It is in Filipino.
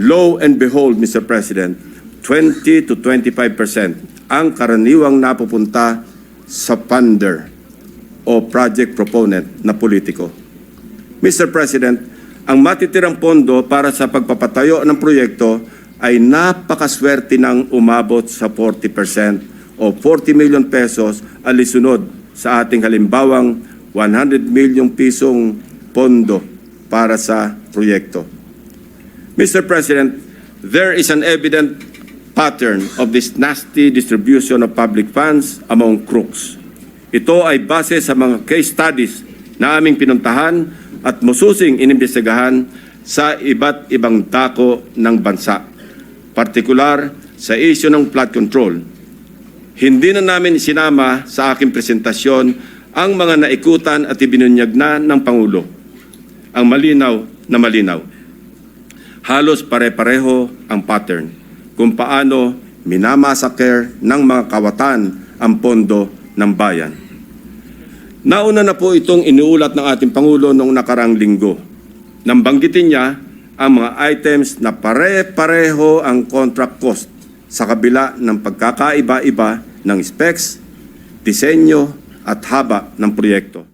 Lo and behold, Mr. President, 20 to 25 percent ang karaniwang napupunta sa funder o project proponent na politiko. Mr. President, ang matitirang pondo para sa pagpapatayo ng proyekto ay napakaswerte ng umabot sa 40% o 40 million pesos alisunod sa ating halimbawang 100 million pisong pondo para sa proyekto. Mr. President, there is an evident pattern of this nasty distribution of public funds among crooks. Ito ay base sa mga case studies na aming pinuntahan at mususing inimbestigahan sa iba't ibang dako ng bansa, partikular sa isyu ng flood control. Hindi na namin sinama sa aking presentasyon ang mga naikutan at ibinunyag na ng Pangulo. Ang malinaw na malinaw halos pare-pareho ang pattern kung paano minamasaker ng mga kawatan ang pondo ng bayan. Nauna na po itong iniulat ng ating Pangulo noong nakarang linggo. Nang banggitin niya ang mga items na pare-pareho ang contract cost sa kabila ng pagkakaiba-iba ng specs, disenyo at haba ng proyekto.